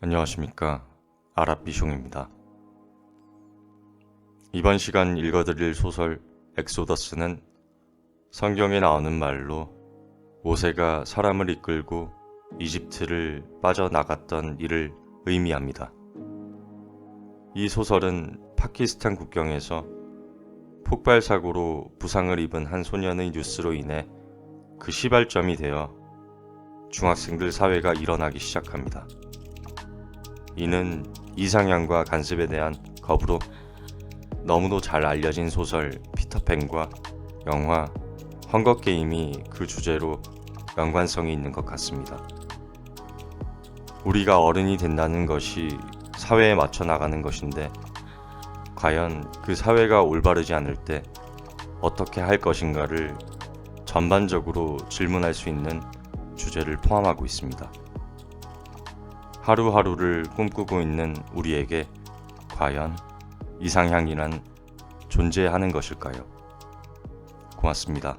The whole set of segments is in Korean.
안녕하십니까. 아랍비숑입니다. 이번 시간 읽어드릴 소설 엑소더스는 성경에 나오는 말로 모세가 사람을 이끌고 이집트를 빠져나갔던 일을 의미합니다. 이 소설은 파키스탄 국경에서 폭발 사고로 부상을 입은 한 소년의 뉴스로 인해 그 시발점이 되어 중학생들 사회가 일어나기 시작합니다. 이는 이상향과 간섭에 대한 거부로 너무도 잘 알려진 소설 피터팬과 영화 헝거게임이 그 주제로 연관성이 있는 것 같습니다. 우리가 어른이 된다는 것이 사회에 맞춰 나가는 것인데 과연 그 사회가 올바르지 않을 때 어떻게 할 것인가를 전반적으로 질문할 수 있는 주제를 포함하고 있습니다. 하루하루를 꿈꾸고 있는 우리에게 과연 이상향이란 존재하는 것일까요? 고맙습니다.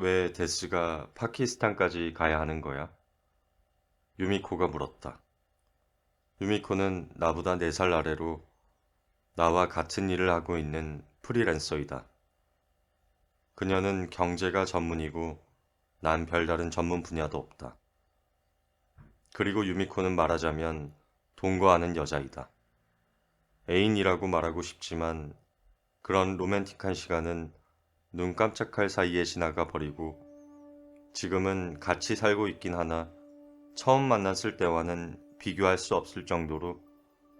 왜 데스가 파키스탄까지 가야 하는 거야? 유미코가 물었다. 유미코는 나보다 4살 아래로 나와 같은 일을 하고 있는 프리랜서이다. 그녀는 경제가 전문이고 난 별다른 전문 분야도 없다. 그리고 유미코는 말하자면 아는 여자이다. 애인이라고 말하고 싶지만 그런 로맨틱한 시간은 눈 깜짝할 사이에 지나가 버리고 지금은 같이 살고 있긴 하나 처음 만났을 때와는 비교할 수 없을 정도로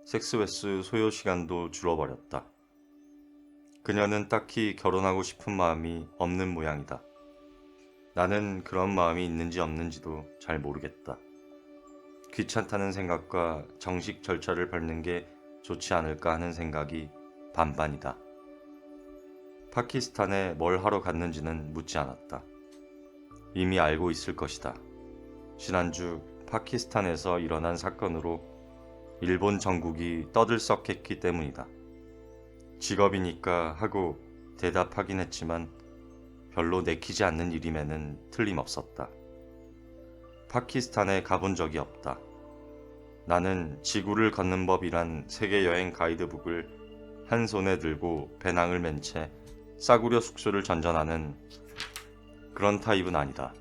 섹스웨스 소요 시간도 줄어버렸다. 그녀는 딱히 결혼하고 싶은 마음이 없는 모양이다. 나는 그런 마음이 있는지 없는지도 잘 모르겠다. 귀찮다는 생각과 정식 절차를 밟는 게 좋지 않을까 하는 생각이 반반이다. 파키스탄에 뭘 하러 갔는지는 묻지 않았다. 이미 알고 있을 것이다. 지난주 파키스탄에서 일어난 사건으로 일본 전국이 떠들썩했기 때문이다. 직업이니까 하고 대답하긴 했지만 별로 내키지 않는 일임에는 틀림없었다. 파키스탄에 가본 적이 없다. 나는 지구를 걷는 법이란 세계 여행 가이드북을 한 손에 들고 배낭을 맨 채 싸구려 숙소를 전전하는 그런 타입은 아니다.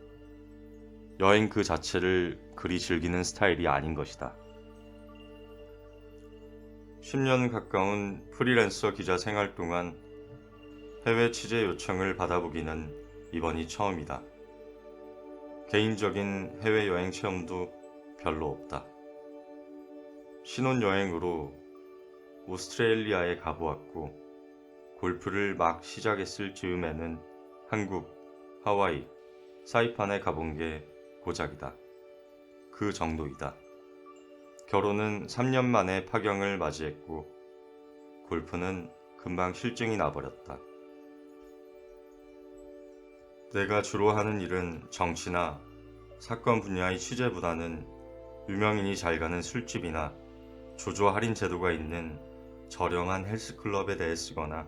여행 그 자체를 그리 즐기는 스타일이 아닌 것이다. 10년 가까운 프리랜서 기자 생활 동안 해외 취재 요청을 받아보기는 이번이 처음이다. 개인적인 해외여행 체험도 별로 없다. 신혼여행으로 오스트레일리아에 가보았고, 골프를 막 시작했을 즈음에는 한국, 하와이, 사이판에 가본 게 고작이다. 그 정도이다. 결혼은 3년 만에 파경을 맞이했고, 골프는 금방 실증이 나버렸다. 내가 주로 하는 일은 정치나 사건 분야의 취재보다는 유명인이 잘 가는 술집이나 조조 할인 제도가 있는 저렴한 헬스클럽에 대해 쓰거나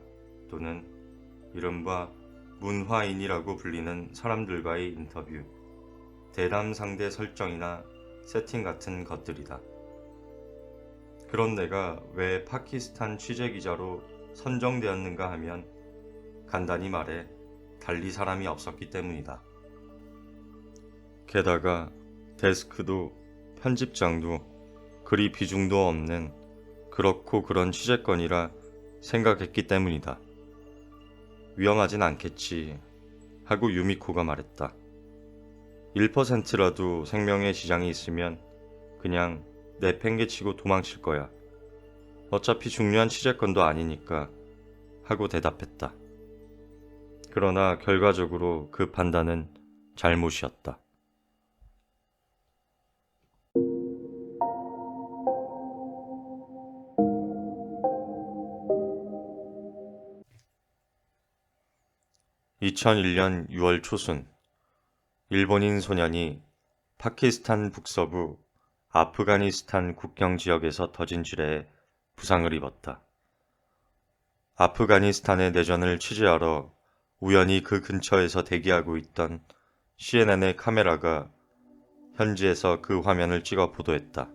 또는 이른바 문화인이라고 불리는 사람들과의 인터뷰, 대담 상대 설정이나 세팅 같은 것들이다. 그런 내가 왜 파키스탄 취재 기자로 선정되었는가 하면 간단히 말해 달리 사람이 없었기 때문이다. 게다가 데스크도 편집장도 그리 비중도 없는 그렇고 그런 취재건이라 생각했기 때문이다. 위험하진 않겠지 하고 유미코가 말했다. 1%라도 생명의 지장이 있으면 그냥 내팽개치고 도망칠 거야. 어차피 중요한 취재건도 아니니까 하고 대답했다. 그러나 결과적으로 그 판단은 잘못이었다. 2001년 6월 초순 일본인 소년이 파키스탄 북서부 아프가니스탄 국경 지역에서 터진 지뢰에 부상을 입었다. 아프가니스탄의 내전을 취재하러 우연히 그 근처에서 대기하고 있던 CNN의 카메라가 현지에서 그 화면을 찍어 보도했다.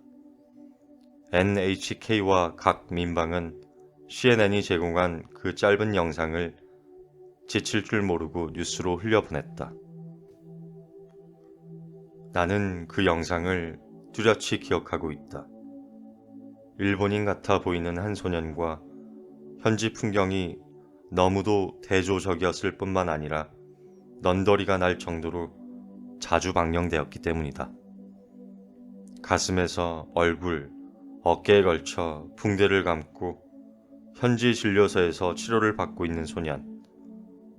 NHK와 각 민방은 CNN이 제공한 그 짧은 영상을 지칠 줄 모르고 뉴스로 흘려보냈다. 나는 그 영상을 뚜렷이 기억하고 있다. 일본인 같아 보이는 한 소년과 현지 풍경이 너무도 대조적이었을 뿐만 아니라 넌더리가 날 정도로 자주 방영되었기 때문이다. 가슴에서 얼굴, 어깨에 걸쳐 붕대를 감고 현지 진료소에서 치료를 받고 있는 소년.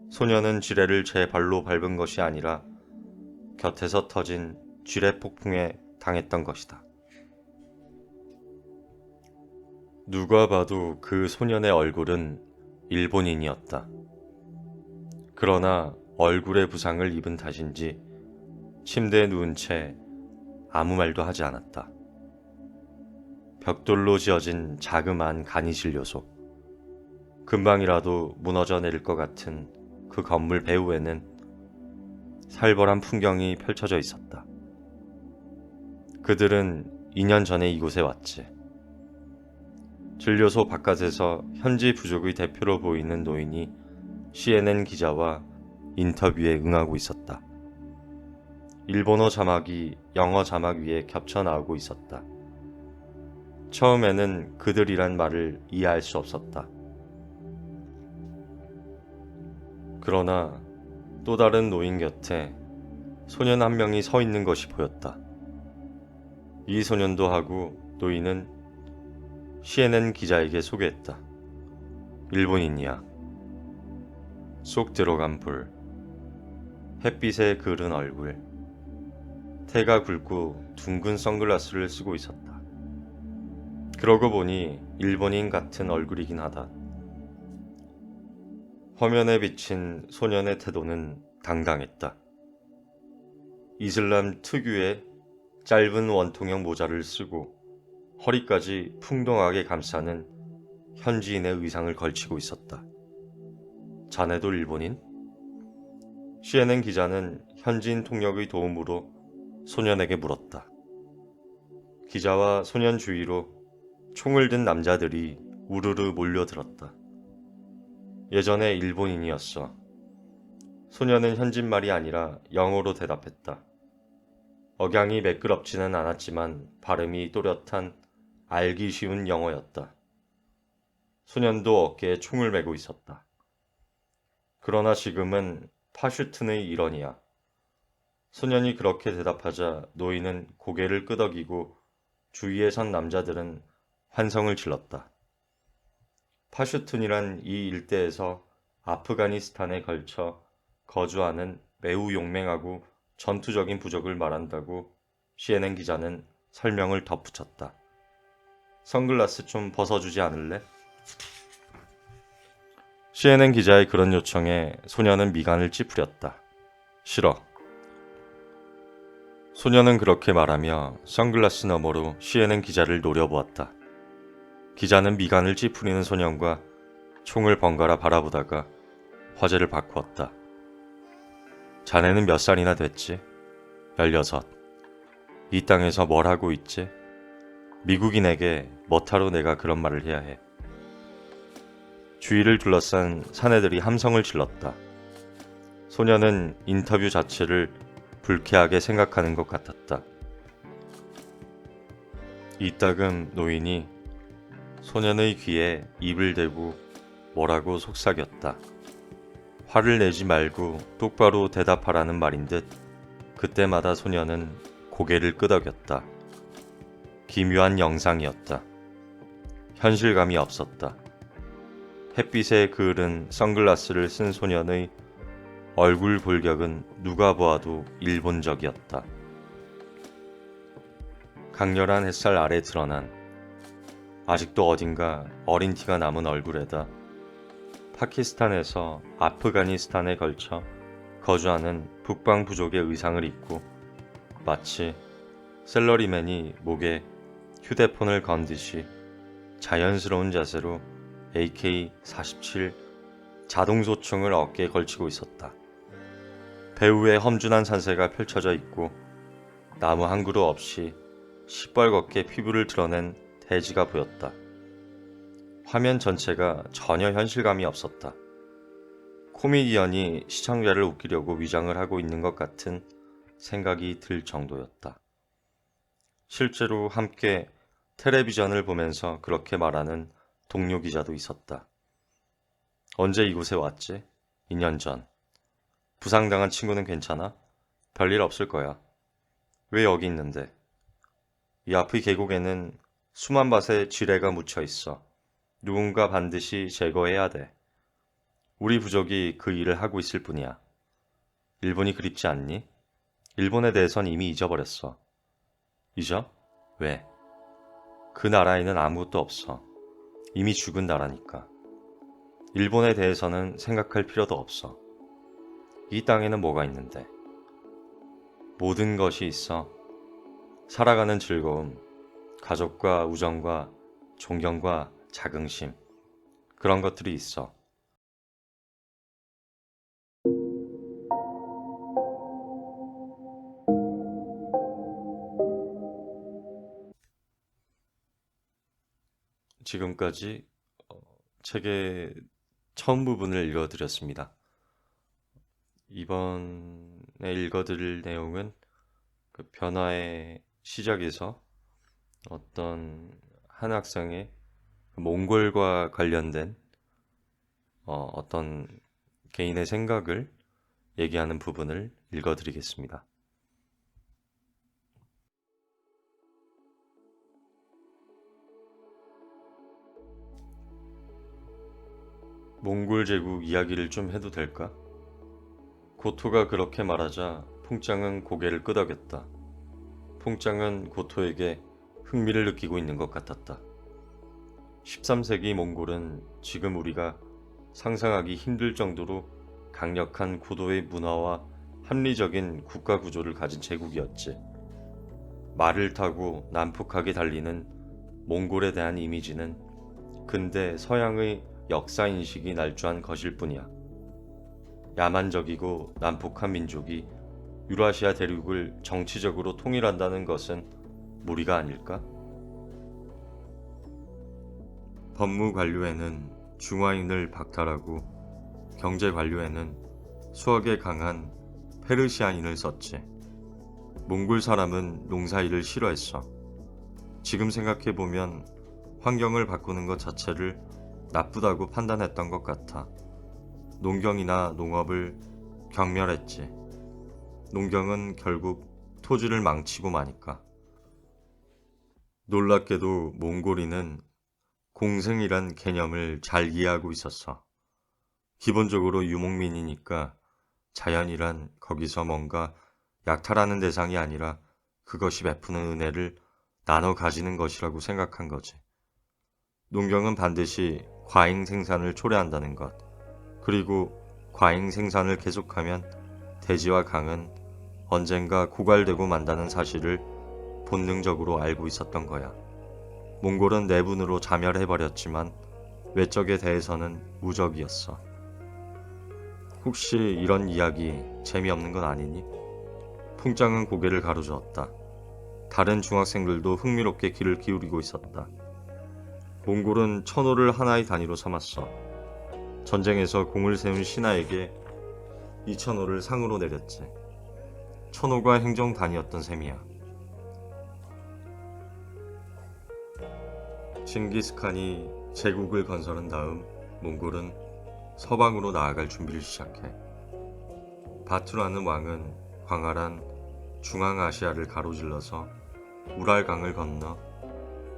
소년은 지뢰를 제 발로 밟은 것이 아니라 곁에서 터진 지뢰 폭풍에 당했던 것이다. 누가 봐도 그 소년의 얼굴은 일본인이었다. 그러나 얼굴에 부상을 입은 탓인지 침대에 누운 채 아무 말도 하지 않았다. 벽돌로 지어진 자그마한 간이진료소. 금방이라도 무너져 내릴 것 같은 그 건물 배후에는 살벌한 풍경이 펼쳐져 있었다. 그들은 2년 전에 이곳에 왔지. 진료소 바깥에서 현지 부족의 대표로 보이는 노인이 CNN 기자와 인터뷰에 응하고 있었다. 일본어 자막이 영어 자막 위에 겹쳐 나오고 있었다. 처음에는 그들이란 말을 이해할 수 없었다. 그러나 또 다른 노인 곁에 소년 한 명이 서 있는 것이 보였다. 이 소년도 하고 노인은 CNN 기자에게 소개했다. 일본인이야. 쏙 들어간 불. 햇빛에 그을은 얼굴. 태가 굵고 둥근 선글라스를 쓰고 있었다. 그러고 보니 일본인 같은 얼굴이긴 하다. 화면에 비친 소년의 태도는 당당했다. 이슬람 특유의 짧은 원통형 모자를 쓰고 허리까지 풍덩하게 감싸는 현지인의 의상을 걸치고 있었다. 자네도 일본인? CNN 기자는 현지인 통역의 도움으로 소년에게 물었다. 기자와 소년 주위로 총을 든 남자들이 우르르 몰려들었다. 예전에 일본인이었어. 소년은 현진말이 아니라 영어로 대답했다. 억양이 매끄럽지는 않았지만 발음이 또렷한 알기 쉬운 영어였다. 소년도 어깨에 총을 메고 있었다. 그러나 지금은 파슈튼의 일원이야. 소년이 그렇게 대답하자 노인은 고개를 끄덕이고 주위에 선 남자들은 환성을 질렀다. 파슈툰이란 이 일대에서 아프가니스탄에 걸쳐 거주하는 매우 용맹하고 전투적인 부족을 말한다고 CNN 기자는 설명을 덧붙였다. 선글라스 좀 벗어주지 않을래? CNN 기자의 그런 요청에 소녀는 미간을 찌푸렸다. 싫어. 소녀는 그렇게 말하며 선글라스 너머로 CNN 기자를 노려보았다. 기자는 미간을 찌푸리는 소년과 총을 번갈아 바라보다가 화제를 바꾸었다. 자네는 몇 살이나 됐지? 16. 이 땅에서 뭘 하고 있지? 미국인에게 뭐타로 내가 그런 말을 해야 해. 주위를 둘러싼 사내들이 함성을 질렀다. 소녀는 인터뷰 자체를 불쾌하게 생각하는 것 같았다. 이따금 노인이 소년의 귀에 입을 대고 뭐라고 속삭였다. 화를 내지 말고 똑바로 대답하라는 말인 듯 그때마다 소년은 고개를 끄덕였다. 기묘한 영상이었다. 현실감이 없었다. 햇빛에 그을은 선글라스를 쓴 소년의 얼굴 볼격은 누가 보아도 일본적이었다. 강렬한 햇살 아래 드러난 아직도 어딘가 어린 티가 남은 얼굴에다 파키스탄에서 아프가니스탄에 걸쳐 거주하는 북방 부족의 의상을 입고 마치 셀러리맨이 목에 휴대폰을 건 듯이 자연스러운 자세로 AK-47 자동소총을 어깨에 걸치고 있었다. 배후에 험준한 산세가 펼쳐져 있고 나무 한 그루 없이 시뻘겋게 피부를 드러낸 대지가 보였다. 화면 전체가 전혀 현실감이 없었다. 코미디언이 시청자를 웃기려고 위장을 하고 있는 것 같은 생각이 들 정도였다. 실제로 함께 텔레비전을 보면서 그렇게 말하는 동료 기자도 있었다. 언제 이곳에 왔지? 2년 전. 부상당한 친구는 괜찮아? 별일 없을 거야. 왜 여기 있는데? 이 앞의 계곡에는 수만 밭의 지뢰가 묻혀 있어. 누군가 반드시 제거해야 돼. 우리 부족이 그 일을 하고 있을 뿐이야. 일본이 그립지 않니? 일본에 대해선 이미 잊어버렸어. 잊어? 왜? 그 나라에는 아무것도 없어. 이미 죽은 나라니까. 일본에 대해서는 생각할 필요도 없어. 이 땅에는 뭐가 있는데? 모든 것이 있어. 살아가는 즐거움, 가족과 우정과 존경과 자긍심. 그런 것들이 있어. 지금까지 어, 책의 처음 부분을 읽어드렸습니다. 이번에 읽어드릴 내용은 그 변화의 시작에서 어떤 한 학생의 그 몽골과 관련된 어, 어떤 개인의 생각을 얘기하는 부분을 읽어드리겠습니다. 몽골 제국 이야기를 좀 해도 될까? 고토가 그렇게 말하자 풍짱은 고개를 끄덕였다. 풍짱은 고토에게 흥미를 느끼고 있는 것 같았다. 13세기 몽골은 지금 우리가 상상하기 힘들 정도로 강력한 고도의 문화와 합리적인 국가 구조를 가진 제국이었지. 말을 타고 난폭하게 달리는 몽골에 대한 이미지는 근대 서양의 역사 인식이 날조한 것일 뿐이야. 야만적이고 난폭한 민족이 유라시아 대륙을 정치적으로 통일한다는 것은 무리가 아닐까? 법무 관료에는 중화인을 박탈하고 경제 관료에는 수학에 강한 페르시아인을 썼지. 몽골 사람은 농사일을 싫어했어. 지금 생각해보면 환경을 바꾸는 것 자체를 나쁘다고 판단했던 것 같아. 농경이나 농업을 경멸했지. 농경은 결국 토지를 망치고 마니까. 놀랍게도 몽골인은 공생이란 개념을 잘 이해하고 있었어. 기본적으로 유목민이니까 자연이란 거기서 뭔가 약탈하는 대상이 아니라 그것이 베푸는 은혜를 나눠 가지는 것이라고 생각한 거지. 농경은 반드시 과잉 생산을 초래한다는 것. 그리고 과잉 생산을 계속하면 대지와 강은 언젠가 고갈되고 만다는 사실을 본능적으로 알고 있었던 거야. 몽골은 내분으로 자멸해버렸지만 외적에 대해서는 무적이었어. 혹시 이런 이야기 재미없는 건 아니니? 풍짱은 고개를 가로저었다. 다른 중학생들도 흥미롭게 귀를 기울이고 있었다. 몽골은 천호를 하나의 단위로 삼았어. 전쟁에서 공을 세운 신하에게 이 천호를 상으로 내렸지. 천호가 행정단이었던 셈이야. 징기스칸이 제국을 건설한 다음 몽골은 서방으로 나아갈 준비를 시작해. 바투라는 왕은 광활한 중앙아시아를 가로질러서 우랄강을 건너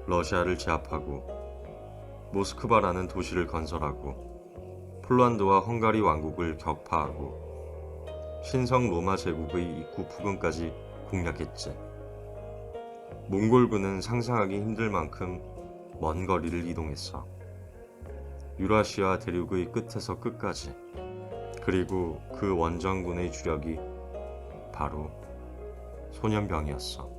러시아를 제압하고 모스크바라는 도시를 건설하고 폴란드와 헝가리 왕국을 격파하고 신성 로마 제국의 입구 부근까지 공략했지. 몽골군은 상상하기 힘들 만큼 먼 거리를 이동했어. 유라시아 대륙의 끝에서 끝까지 그리고 그 원정군의 주력이 바로 소년병이었어.